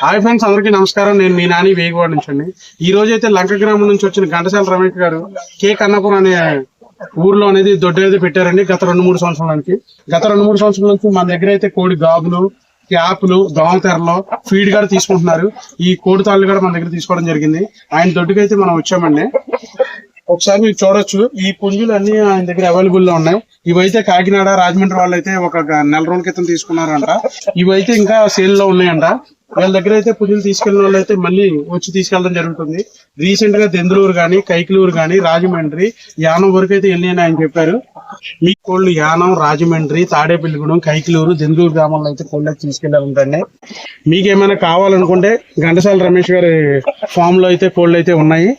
Hi friends అందరికీ నమస్కారం. నేను మీ నాని వేగవాడ నుంచి అండి ఈ రోజు అయితే లంక గ్రామం నుంచి వచ్చిన ఘంటసాల రమేష్ గారు కే కన్నపురం అనే ఊర్లో అనేది దొడ్డు అయితే పెట్టారండి గత రెండు మూడు సంవత్సరాలకి. గత రెండు మూడు సంవత్సరాల నుంచి మన దగ్గర అయితే కోడి గాబులు క్యాపులు దోమతెరలు ఫీడ్ కూడా తీసుకుంటున్నారు. ఈ కోడి తాళ్ళు కూడా మన దగ్గర తీసుకోవడం జరిగింది. ఆయన దొడ్డుకి అయితే మనం వచ్చామండి. ఒకసారి మీరు చూడొచ్చు. ఈ పుంజులు అన్ని ఆయన దగ్గర అవైలబుల్లో ఉన్నాయి. ఇవైతే కాకినాడ రాజమండ్రి వాళ్ళు అయితే ఒక నెల రోజుల క్రితం తీసుకున్నారంట. ఇవైతే ఇంకా సేల్లో ఉన్నాయంట. వీళ్ళ దగ్గర అయితే పుంజులు తీసుకెళ్ళిన వాళ్ళు అయితే మళ్ళీ వచ్చి తీసుకెళ్ళడం జరుగుతుంది. రీసెంట్గా దెందులూరు గాని కైకిలూరు గాని రాజమండ్రి యానం వరకు అయితే వెళ్ళి ఆయన చెప్పారు. మీ కోళ్ళు యానం రాజమండ్రి తాడేపల్లిగూడెం కైకిలూరు దెందులూరు గ్రామంలో అయితే కోళ్ళు అయితే తీసుకెళ్ళాలంటండి మీకు ఏమైనా కావాలనుకుంటే ఘంటసాల రమేష్ గారి ఫామ్లో అయితే కోళ్ళు అయితే ఉన్నాయి.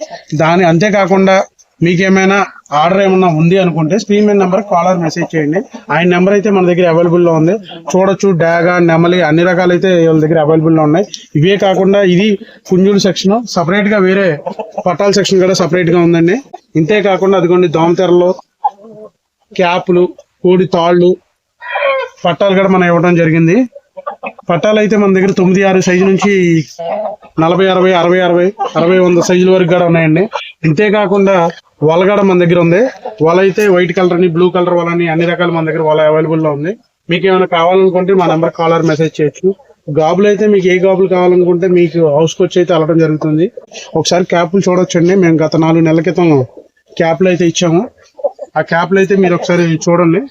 దాని అంతేకాకుండా మీకేమైనా ఆర్డర్ ఏమన్నా ఉంది అనుకుంటే స్క్రీన్ మీద నెంబర్ కాలర్ మెసేజ్ చేయండి. ఆయన నెంబర్ అయితే మన దగ్గర అవైలబుల్లో ఉంది. చూడొచ్చు డాగా నెమలి అన్ని రకాలు అయితే దగ్గర అవైలబుల్లో ఉన్నాయి. ఇవే కాకుండా ఇది పుంజుల సెక్షన్. సపరేట్గా వేరే పట్టాల సెక్షన్ కూడా సపరేట్గా ఉందండి. ఇంతే కాకుండా అదిగోండి దోమతెరలు క్యాప్లు కోడి తాళ్ళు పట్టాలు కూడా మనం ఇవ్వడం జరిగింది. పట్టాలు అయితే మన దగ్గర తొమ్మిది ఆరు సైజు నుంచి నలభై అరవై అరవై అరవై అరవై వంద సైజుల వరకు కూడా ఉన్నాయండి. ఇంతే వల కూడా మన దగ్గర ఉంది. వల అయితే వైట్ కలర్ అని బ్లూ కలర్ వల అని అన్ని రకాల మన దగ్గర వల అవైలబుల్లో ఉంది. మీకు ఏమైనా కావాలనుకుంటే మా నెంబర్ కాలర్ మెసేజ్ చేయొచ్చు. గాబులు అయితే మీకు ఏ గాబులు కావాలనుకుంటే మీకు హౌస్కి వచ్చి అయితే వెళ్ళడం జరుగుతుంది. ఒకసారి క్యాప్లు చూడొచ్చండి. మేము గత నాలుగు నెలల క్రితం క్యాప్లు అయితే ఇచ్చాము. ఆ క్యాప్లు అయితే మీరు ఒకసారి చూడండి.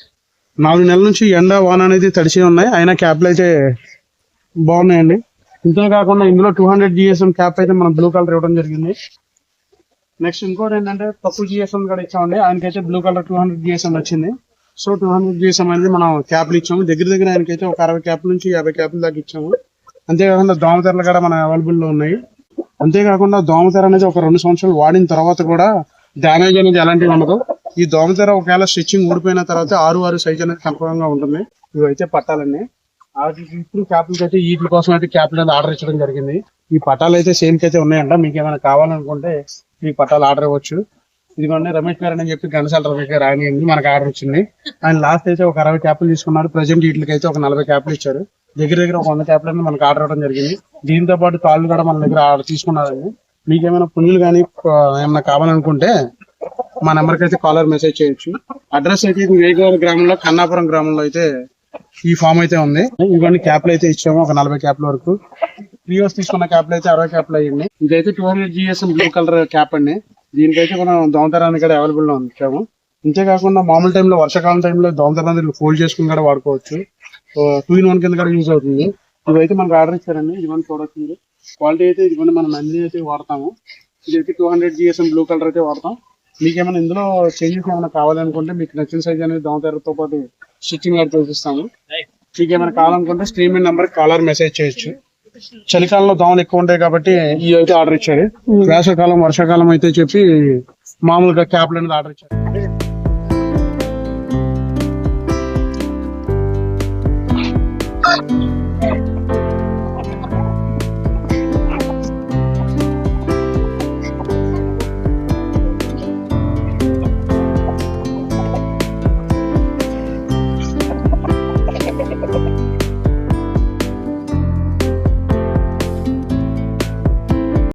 నాలుగు నెలల నుంచి ఎండ వాన అనేది తడిసి ఉన్నాయి. అయినా క్యాప్లు అయితే బాగున్నాయండి. ఇంతే కాకుండా ఇందులో టూ హండ్రెడ్ జిఎస్ఎం క్యాప్ అయితే మనం బ్లూ కలర్ ఇవ్వడం జరిగింది. నెక్స్ట్ ఇంకోటి ఏంటంటే తక్కువ జిఎస్ఎం కూడా ఇచ్చామండి. ఆయనకైతే blue colour two hundred GSM వచ్చింది సో టూ హండ్రెడ్ జిఎస్ఎం అనేది మనం క్యాప్లు ఇచ్చాము. దగ్గర దగ్గర ఆయనకైతే ఒక అరవై క్యాప్ల నుంచి యాభై క్యాప్ల దాకా ఇచ్చాము. అంతేకాకుండా దోమతెరలు కూడా మన అవైలబుల్లో ఉన్నాయి. అంతేకాకుండా దోమతెర అనేది ఒక రెండు సంవత్సరాలు వాడిన తర్వాత కూడా డ్యామేజ్ అనేది ఎలాంటివి ఉండదు. ఈ దోమతెర ఒకవేళ స్టిచ్చింగ్ ఊడిపోయిన తర్వాత ఆరు ఆరు సైజ్ అనేది కన్ఫర్మ్ ఉంటుంది. ఇవైతే పట్టాలండి. వాటికి ఇప్పుడు క్యాప్లకి అయితే వీటి కోసం అయితే క్యాప్లు అనేది ఆర్డర్ ఇచ్చడం జరిగింది. ఈ పట్టాలు అయితే సేమ్కి అయితే ఉన్నాయంట. మీకు ఏమైనా కావాలనుకుంటే ఈ పట్టాలు ఆర్డర్ ఇవ్వచ్చు. ఇదిగోండి రమేష్ గారు అని చెప్పి గణశాల రమేష్ గారు ఆయన మనకు ఆర్డర్ వచ్చింది ఆయన లాస్ట్ అయితే ఒక అరవై క్యాప్లు తీసుకున్నారు ప్రజెంట్ వీటికి అయితే ఒక నలభై క్యాప్లు ఇచ్చారు దగ్గర దగ్గర ఒక వంద క్యాప్లు అనేది మనకు ఆర్డర్ అవ్వడం జరిగింది. దీంతో పాటు తాళ్ళు కూడా మన దగ్గర ఆర్డర్ తీసుకున్నారండి. మీకు ఏమైనా పుంజులు కానీ ఏమైనా కావాలనుకుంటే మా నెంబర్కి అయితే కాలర్ మెసేజ్ చేయొచ్చు. అడ్రస్ అయితే ఇది వేగవరం గ్రామంలో కన్నాపురం గ్రామంలో అయితే ఈ ఫామ్ అయితే ఉంది. ఇవన్నీ క్యాప్లు అయితే ఇచ్చాము. ఒక నలభై క్యాప్ల వరకు. ప్రీవియస్ తీసుకున్న క్యాప్లు అయితే అరవై క్యాప్లు అయ్యండి ఇదైతే two hundred GSM blue colour cap అండి. దీనికైతే మనం దోమతరాన్ని కూడా అవైలబుల్లో ఉంచాము. అంతేకాకుండా మామూలు టైంలో వర్షాకాలం టైంలో దోమతరాన్ని ఫోల్డ్ చేసుకుని కూడా వాడుకోవచ్చు. టూ ఇన్ వన్ కింద కూడా యూజ్ అవుతుంది. ఇవైతే మనకు ఆర్డర్ ఇచ్చారండి. ఇదిగోండి చూడొచ్చు. మీరు క్వాలిటీ అయితే ఇదిగోండి మనం అన్ని అయితే వాడతాము. ఇదైతే two hundred GSM blue colour అయితే వాడతాం. మీకు ఏమైనా ఇందులో చేంజెస్ ఏమైనా కావాలనుకుంటే మీకు నచ్చిన సైజ్ అనేది దోమతెరతో పాటు స్టిచ్చింగ్ కూడా చూపిస్తాము. మీకు ఏమైనా కావాలనుకుంటే స్క్రీన్ మీద నెంబర్ కాలర్ మెసేజ్ చేయొచ్చు. చలికాలంలో దోమలు ఎక్కువ ఉంటాయి కాబట్టి ఇవి అయితే ఆర్డర్ ఇచ్చాడు. వేసవకాలం వర్షాకాలం అయితే చెప్పి మామూలుగా క్యాప్లు అనేది ఆర్డర్ ఇచ్చాడు.